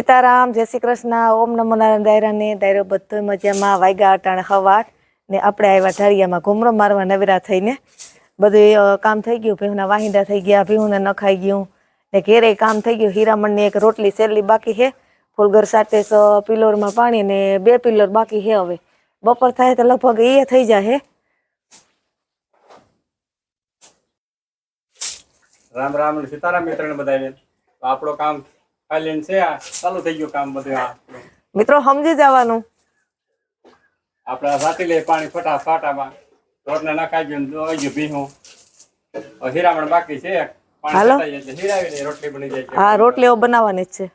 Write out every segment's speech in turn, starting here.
સીતારામ, જય શ્રી કૃષ્ણ, ઓમ નમો નારાયણ દાયરાને દાયરો બધો મજામાં વાયગા અટાણે ખવાટ ને આપણે આવ્યા ઢાળિયામાં ઘૂમરો મારવા નવેરા થઈને. બધું કામ થઈ ગયું, ભીહુના વાહિંદા થઈ ગયા, ભીહુને નખાઈ ગયું ને ઘેરે કામ થઈ ગયું. હીરામણની એક રોટલી સેલી બાકી છે. ફૂલગર સાથે પિલોરમાં પાણી ને બે પિલોર બાકી છે હવે. બપોર થાય તો લગભગ એ થઈ જાય હે રામ રામ સીતારામ મિત્રને બધાને. તો આપણો કામ ખાલી છે આ. ચાલુ થઈ ગયું કામ બધું આ. મિત્રો સમજી જવાનું. આપણે સાચી લે પાણી ફટા ફાટામાં રોટને નખાઈ ગયું દોઈ ગયું ભીહું. હીરામણ બાકી છે. હાલો. હીરાવીને રોટલી બની જાય છે. હા રોટલીઓ બનાવવાની જ છે.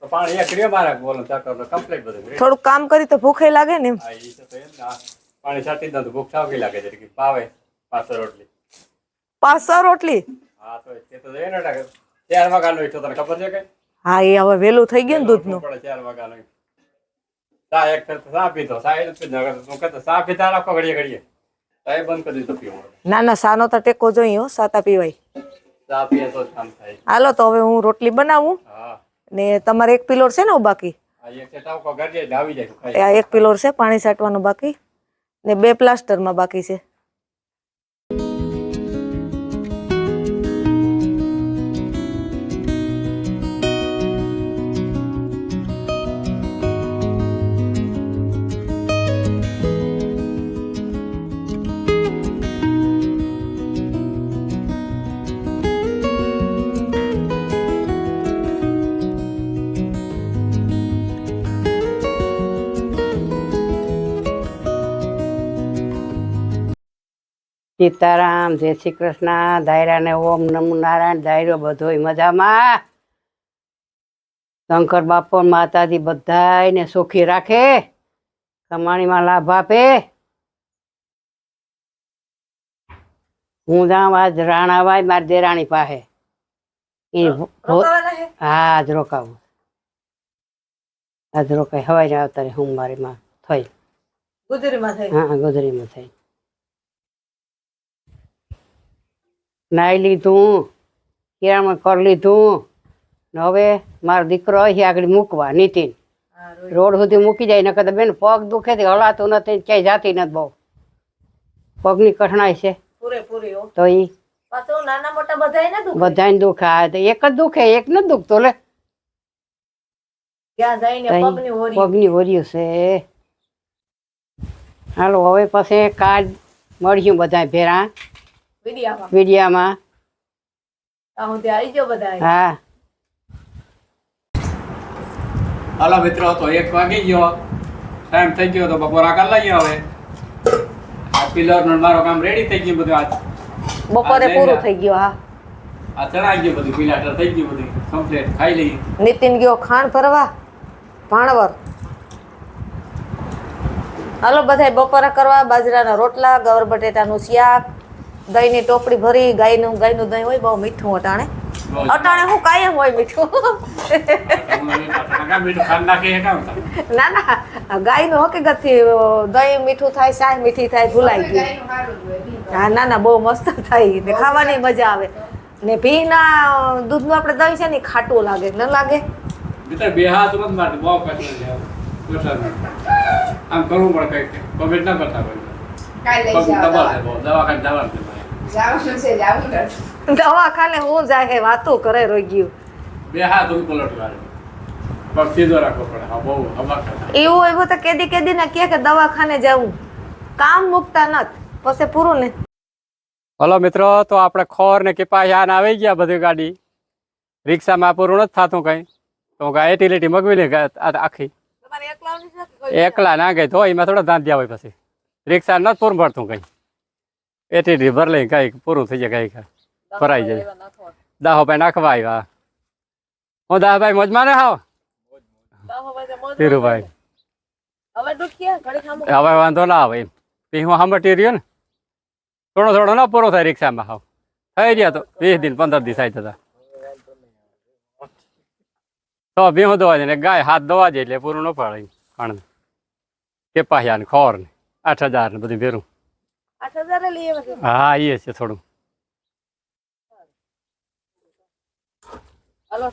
તો પાણી એક રહ્યો મારા બોલો ચાટો કમ્પ્લીટ બધું થોડુંક કામ કરી તો ભૂખે લાગે ને હા ઈ તો એમ ને પાણી છાટી તો ભૂખ સાવકી લાગે છે. કે પાવે પાસો રોટલી. પાસો રોટલી? હા તો એ તો જોઈએ ને ટાકે. ચાર વાગ્યાનો ઈઠો તને ખબર છે કઈ હા એ હવે વહેલું થઈ ગયું ને દૂધનું. પડે ચાર વાગ્યાનો ચા એક તો ચા પીધો ચા એ પીધો હું કહેતો ચા પીતા રાખો ઘડીએ ઘડીએ. ચા બંધ કરી દીધો પીવો ના ના સાનો તો ટેકો જોઈએ હો સાતા પીવાય. ચા પીએ તો શાંત થાય. હાલો તો હવે હું રોટલી બનાવું હા. ને તમારે એક પિલોર છે ને બાકી? એક પિલોર છે પાણી સાટવાનું બાકી ને બે પ્લાસ્ટરમાં બાકી છે. સીતારામ જય શ્રી કૃષ્ણ દાયરાને ઓમ નમો નારાયણ દાયરો બધોય મજામાં. શંકર બાપો માતાજી બધાને સુખી રાખે કમાણીમાં લાભ આપે. હું જાઉં આજ રાણાવાય મારી દેરાણી પાસે. હા? આજ રોકાવું. આજ રોકાય. હવાઈ જાવ આવતા હું મારી માં. થઈ. ગુજરીમાં થઈ. હા ગુજરીમાં થઈ. નાઈ લીધું કિરામણ કરી લીધું ને હવે મારો દીકરો અહીં આગળ મૂકવા નીતિન. રોડ સુધી મૂકી જાય નકર બેન પગ દુખે થી હલાતું નથી ક્યાંય જાતી નથી બહુ. પગની કઠણાઈ છે. તો ઈ ને દુખે? બધાને દુખે. આ એક જ દુખે એક નથી દુખતો લે. પગની હોરી. છે. હાલો હવે પછી કાલ મળ્યું બધા ભેરા. વિડિયામાં. વિડિયામાં. હું ત્યાં આવી ગયો બધા હા. હાલો મિત્રો તો એક વાગી ગયો. ટાઈમ થઈ ગયો તો બપોર આગળ લઈ હવે. આ પિલરનું મારો કામ રેડી થઈ ગયું બધું આજ. બપોરે પૂરું થઈ ગયું હા. આ ચણાઈ ગયું બધું પિલાટર થઈ ગયું બધું. કમ્પ્લીટ ખાઈ લઈએ. નીતિન ગયો ખાણ ભરવા ભાણવર હાલો બધાય બપોરા કરવા બાજરાના રોટલા ગવર બટેટાનું શાક દહીંની ટોપડી ભરી ગાયનું ગાયનું દહીં હોય બહુ મીઠું અટાણે. અટાણે હું કાયમ હોય મીઠું? ના ના ગાયનું હકીકતથી દહીં મીઠું થાય શાહ મીઠી થાય ભૂલાઈ ગયું. હા ના ના બહુ મસ્ત થાય ને ખાવાની મજા આવે. ને ભીના દૂધનું આપણે દહીં છે ને ખાટું લાગે ન લાગે. આમ કરવું પડે કઈ કોવિડ ના કરતા કોઈ દવા. દવાખાને જવાનું છે. દવાખાને હું જાય હે વાતો કરે રોઈ ગયું. બે હાથ હું પલટ મારે પગ સીધો રાખવો પડે. હા બહુ હવા એવું એવું તો કેદી કેદી ને કે કે દવાખાને જવું કામ મુકતા નત પછી પૂરું ને. હલો મિત્રો તો આપણે ખોર ને કિપાયાન આવી ગયા બધી ગાડી. રિક્ષામાં પૂરું નથી થતું કઈ. તો હું એટલેટી મગવી લે આખી. એકલા ના ગઈ તો એમાં થોડા દાંત હોય પછી. રિક્ષા નથી પૂરું પડતું કઈ. એટી ભર લઈ કંઈક પૂરું થઈ જાય કંઈક. ભરાઈ જાય. દાહો ભાઈ નાખવા આવ્યા. હું દાહભાઈ મોજમાં ને હાવ? ધીરુભાઈ. હવે વાંધો ના આવે એમ. હું સાંભળતી રહ્યો ને થોડો થોડો ના પૂરો થાય રિક્ષામાં હાવ. થઈ ગયા તો વીસ દિન પંદર દિવસ આવી જતા. તો ભીહું દોવા જાય ને ગાય હાથ દોવા જાય એટલે પૂરું ન પડે કણ કે પાયા ને ખોર ને આઠ હજાર ને બધું ભેરું. હા એ છે થોડું. હલો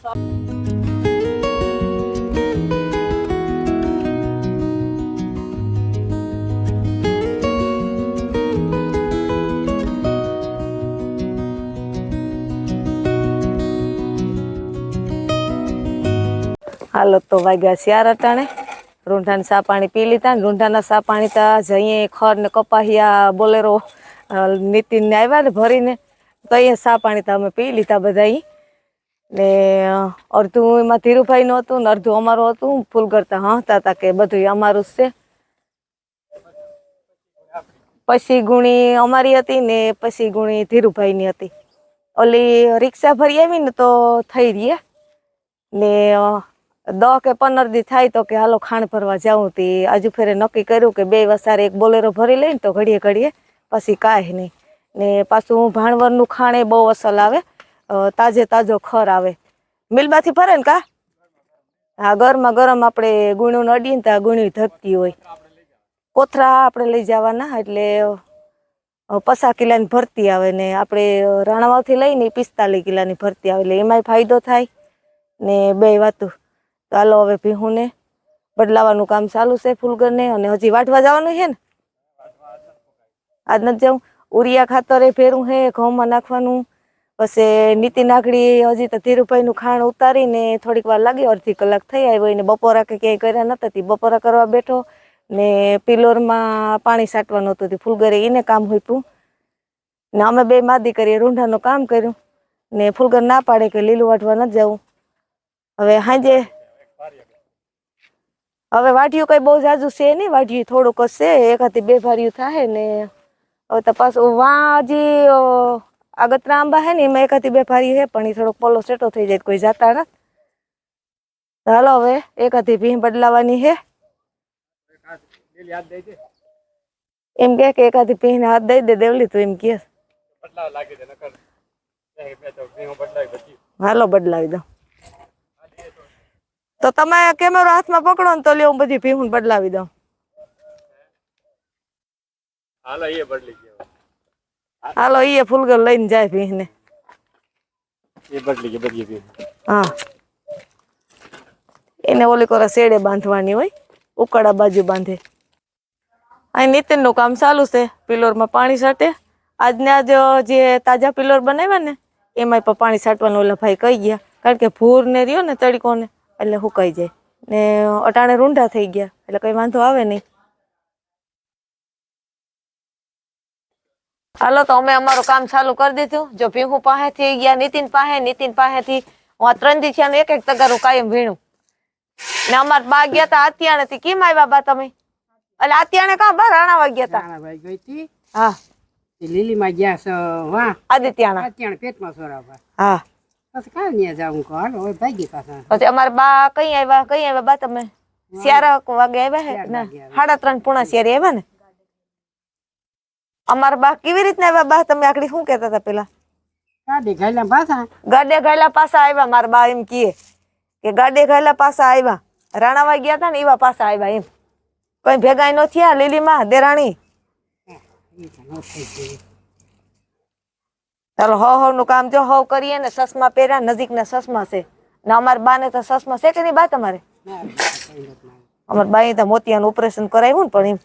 હાલો તો વાગ્યા શિયાર અટાણે રૂંઢાને સા પાણી પી લીધા ને રૂંઢાના સા પાણી તા જઈએ ખર ને કપાહિયા, બોલેરો નીતિન ને આવ્યા ને ભરીને, તો અહીંયા સા પાણી તો અમે પી લીધા બધા. ને અડધું એમાં ધીરુભાઈ નું હતું ને અડધું અમારું હતું ફૂલ કરતા હતા હતા કે બધું અમારું જ છે. પછી ગુણી અમારી હતી ને પછી ગુણી ધીરુભાઈની હતી. ઓલી રિક્ષા ભરી આવી ને તો થઈ રહી ને દહ કે પંદર દી થાય તો કે હાલો ખાણ ભરવા જાઉં તી. આજુ ફેરે નક્કી કર્યું કે બે વસારે એક બોલેરો ભરી લઈને તો ઘડીએ ઘડીએ પછી કાંઈ નહીં. ને પાછું હું ભાણવરનું ખાણ એ બહુ અસલ આવે. તાજે તાજો ખર આવે. મિલમાંથી ભરે ને કા? હા, ગરમા ગરમ આપણે ગુણું અડીએ ને ત્યાં ગુણી ધકતી હોય. કોથરા આપણે લઈ જવાના એટલે પસા કિલ્લાની ભરતી આવે ને આપણે રાણાવાવથી લઈને પિસ્તાલીસ કિલાની ભરતી આવે. એટલે એમાંય ફાયદો થાય ને બે વાતું. તો હાલો, હવે ભીહુને બદલાવાનું કામ ચાલુ છે ફૂલગરને અને હજી વાટવા જવાનું છે ને? આજ નથી જવું. ઉરિયા ખાતરે ભેરું હે, ઘઉંમાં નાખવાનું. પછી નીતિ નાગડી હજી તો ધીરુભાઈનું ખાણ ઉતારીને થોડીક વાર લાગી, અડધી કલાક થઈ આવ્યો ને બપોરા કે ક્યાંય કર્યા નતા બપોરા કરવા બેઠો ને પિલોરમાં પાણી સાટવાનું હતું ફૂલગરે એને કામ હોઈપું ને અમે બે માદી કરીએ, રૂંઢાનું કામ કર્યું. ને ફૂલગર ના પાડે કે લીલું વાટવા નથી જવું હવે હાંજે હવે વાઢિયું કઈ બહુ જાજુ છે નહીં વાઢિયું થોડુંક જ છે એકાથી બે ભાર્યું થાય ને. હવે તો પાછું વાજી આગતરા આંબા હે ને એમાં એકાથી બે ભારી છે પણ એ થોડોક પોલો સેટો થઈ જાય તો કોઈ જાતા નથી. તો હાલો હવે એકાથી ભીં બદલાવાની છે એમ કે કે એકાથી ભીંને હાથ દઈ દે દેવલી તો એમ કે બદલાવ લાગે છે નકર. એ બે તો ભીંગો બદલાવી પછી હાલો બદલાવી દો. તો તમે કેમેરો હાથમાં પકડો ને તો લ્યો હું બધી ભીહું બદલાવી દઉં. હાલો એ બદલી ગયો. હાલો ઈ ફૂલગર લઈને જાય ભીહને. એ બદલી ગઈ બધી ભીંગ હા. એને ઓલી કોરા શેડે બાંધવાની હોય ઉકળા બાજુ બાંધે. અહીં નીતિનનું કામ ચાલુ છે પિલોરમાં પાણી છાંટે. આજને આજ જે તાજા પિલોર બનાવ્યા ને એમાંય પણ પાણી છાંટવાનું ઓલા ભાઈ કહી ગયા. કારણ કે ભૂર ને રહ્યો ને તડકો ને એટલે સુકાઈ જાય ને અટાણે રૂંઢા થઈ ગયા એટલે કઈ વાંધો આવે નહીં. હાલો તો અમે અમારું કામ ચાલુ કરી દીધું. જો ભીહું પાસેથી ગયા નીતિન પાસે નીતિન પાસેથી હું આ ત્રણ દિશાનું એક એક તગારું કાયમ ભીણું ને અમાર બા ગયા તા આત્યાણે થી કેમ આવ્યા બા તમે? એટલે અત્યારે કા બા રાણાવા ગયા તા? રાણાભાઈ ગઈ હતી હા. લીલી માં ગયા છે વાહ. આદિત્યાણા અત્યારે પેટમાં સોરાવા હા. પછી કાંઈ નહીં જાઉં કહો હાલો હવે ભાગી પાછા. પછી અમાર બા કઈ આવ્યા? કઈ આવ્યા બા તમે? સિયારા વાગે આવ્યા હે? ના. સાડા ત્રણ પૂણા સિયારે આવ્યા ને? અમારા બા કેવી રીતના આવ્યા બા? તમે આકડી શું કહેતા હતા પેલા? ગાડી ઘાયલા પાછા? ગાડે ઘાયલા પાસા આવ્યા મારા બા એમ કીએ કે ગાડે ગાયલા પાસા આવ્યા. રાણાવા ગયા હતા ને એવા પાસા આવ્યા એમ. કઈ ભેગા નો થયા લીલીમાં દેરાણી. ચાલો હવ હવનું કામ જો હવ કરીએ ને સસમા પહેર્યા નજીક ને સસમા છે. ને અમાર બા ને તો સસમા છે કે નહીં બા તમારે? અમાર બાઈ તો મોતિયાનું ઓપરેશન કરાવ્યું ને પણ એમ.